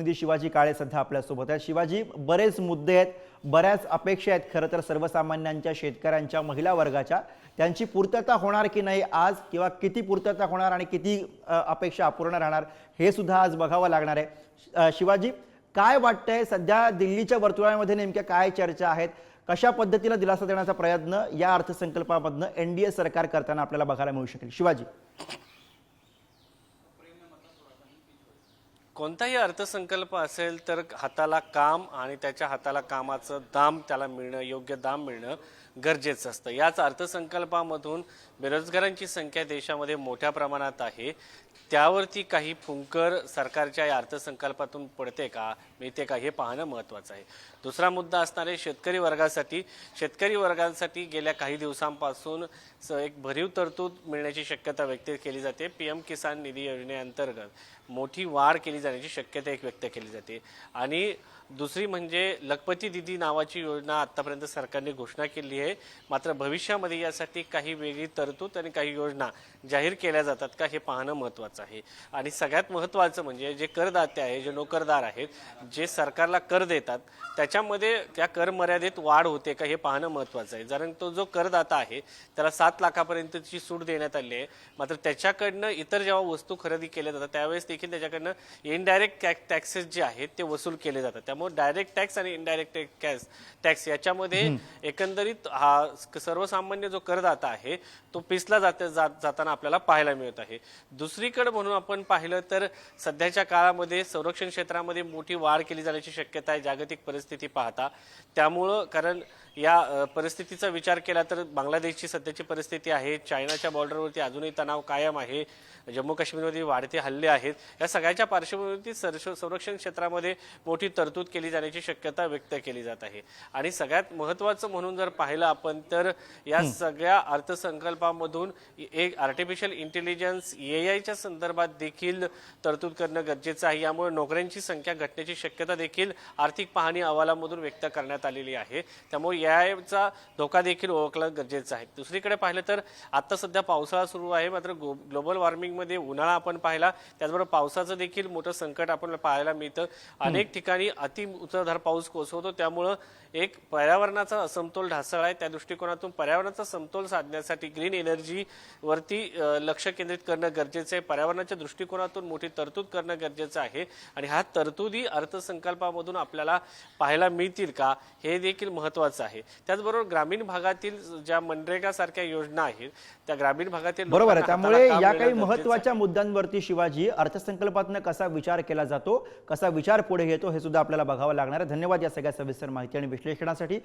प्रतिनिधी शिवाजी काळे सध्या आपल्यासोबत आहेत. शिवाजी बरेच मुद्दे आहेत बऱ्याच अपेक्षा आहेत खरं तर सर्वसामान्यांच्या शेतकऱ्यांच्या महिला वर्गाच्या. त्यांची पूर्तता होणार की नाही आज किंवा किती पूर्तता होणार आणि किती अपेक्षा अपूर्ण राहणार हे सुद्धा आज बघावं लागणार आहे. शिवाजी काय वाटतंय सध्या दिल्लीच्या वर्तुळामध्ये नेमक्या काय चर्चा आहेत? कशा पद्धतीनं दिलासा देण्याचा प्रयत्न या अर्थसंकल्पामधनं एनडीए सरकार करताना आपल्याला बघायला मिळू शकेल? शिवाजी. कोणताही अर्थसंकल्प असेल तर हाताला काम आणि त्याच्या हाताला कामाचं दाम त्याला मिळणं योग्य दाम मिळणं गरजेचं असतं. याच अर्थसंकल्पामधून बेरोजगारांची संख्या देशामध्ये मोठ्या प्रमाणात आहे. त्यावरती काही फुंकर सरकारच्या या अर्थसंकल्पातून पडते का? मिळते का? हे पाहणं महत्त्वाचं आहे. दुसरा मुद्दा असणारे शेतकरी वर्गासाठी. शेतकरी वर्गांसाठी गेल्या काही दिवसांपासून स- एक भरीव तरतूद मिळण्याची शक्यता व्यक्त केली जाते. पी एम किसान निधी योजनेअंतर्गत मोठी वाढ केली जाते. जाण्याची शक्यता एक व्यक्त केली जाते. आणि दुसरी म्हणजे लखपती दिदी नावाची योजना आतापर्यंत सरकारने घोषणा केली आहे. मात्र भविष्यामध्ये यासाठी काही वेगळी तरतूद आणि काही योजना जाहीर केल्या जातात का हे पाहणं महत्त्वाचं आहे. आणि सगळ्यात महत्त्वाचं म्हणजे जे करदाते आहे जे नोकरदार आहेत जे सरकारला कर देतात त्याच्यामध्ये त्या कर मर्यादेत वाढ होते का हे पाहणं महत्त्वाचं आहे. कारण तो जो करदाता आहे त्याला सात लाखापर्यंतची सूट देण्यात आली आहे. मात्र त्याच्याकडनं इतर जेव्हा वस्तू खरेदी केल्या जातात त्यावेळेस देखील त्याच्याकडनं इनडायरेक्ट टॅक्सेस जे आहेत ते वसूल केले जातात. त्यामुळे डायरेक्ट टॅक्स आणि इनडायरेक्ट टॅक्स टॅक्स याच्यामध्ये एकंदरीत हा सर्वसामान्य जो करदाता आहे तो पिसला जात जात जाताना आपल्याला पाहायला मिळत आहे. दुसरीकडे म्हणून आपण पाहिलं तर सध्याच्या काळामध्ये संरक्षण क्षेत्रामध्ये मोठी वाढ केली जाण्याची शक्यता आहे जागतिक परिस्थिती पाहता. त्यामुळं कारण या परिस्थितीचा विचार केला तर बांगलादेशची सध्याची परिस्थिती आहे चायनाच्या बॉर्डरवरती अजूनही तणाव कायम आहे जम्मू काश्मीरमध्ये वाढते हल्ले आहेत. या सगळ्याच्या पार्श्वभूमीवरती सरश- संरक्षण क्षेत्रामध्ये मोठी तरतूद केली जाण्याची शक्यता व्यक्त केली जात आहे. आणि सगळ्यात महत्त्वाचं म्हणून जर पाहिलं आपण तर या सगळ्या अर्थसंकल्पामधून एक आर्टिफिशियल इंटेलिजन्स ए आयच्या संदर्भात देखील तरतूद करणं गरजेचं आहे. यामुळे नोकऱ्यांची संख्या घटण्याची शक्यता देखील आर्थिक पाहणी अहवालामधून व्यक्त करण्यात आलेली आहे. त्यामुळे याचा धोका देखील ओळखला गरजेचं आहे. दुसरीकडे पाहिलं तर आता सध्या पावसाळा सुरू आहे. मात्र ग्लो- ग्लोबल वॉर्मिंगमध्ये उन्हाळा आपण पाहिला. त्याचबरोबर पावसाचं देखील मोठं संकट आपण पाहायला मिळतं. अनेक ठिकाणी अति मुसळधार पाऊस कोसळतो. त्यामुळं एक पर्यावरणाचा असमतोल ढासळ आहे. त्या दृष्टिकोनातून पर्यावरणाचा समतोल साधण्यासाठी ग्रीन एनर्जी वरती लक्ष केंद्रित करणं गरजेचं आहे. पर्यावरणाच्या दृष्टिकोनातून मोठी तरतूद करणं गरजेचं आहे. आणि ह्या तरतुदी अर्थसंकल्पामधून आपल्याला पाहायला मिळतील का हे देखील महत्वाचं आहे. त्याचबरोबर ग्रामीण भागातील ज्या मनरेगा सारख्या योजना आहेत त्या ग्रामीण भागातील बरोबर त्यामुळे या काही महत्त्वाच्या मुद्द्यांवरती शिवाजी अर्थसंकल्पातनं कसा विचार केला जातो कसा विचार पुढे येतो हे सुद्धा आपल्याला बघावं लागणार आहे. धन्यवाद या सगळ्या सविस्तर माहिती आणि विश्लेषणासाठी.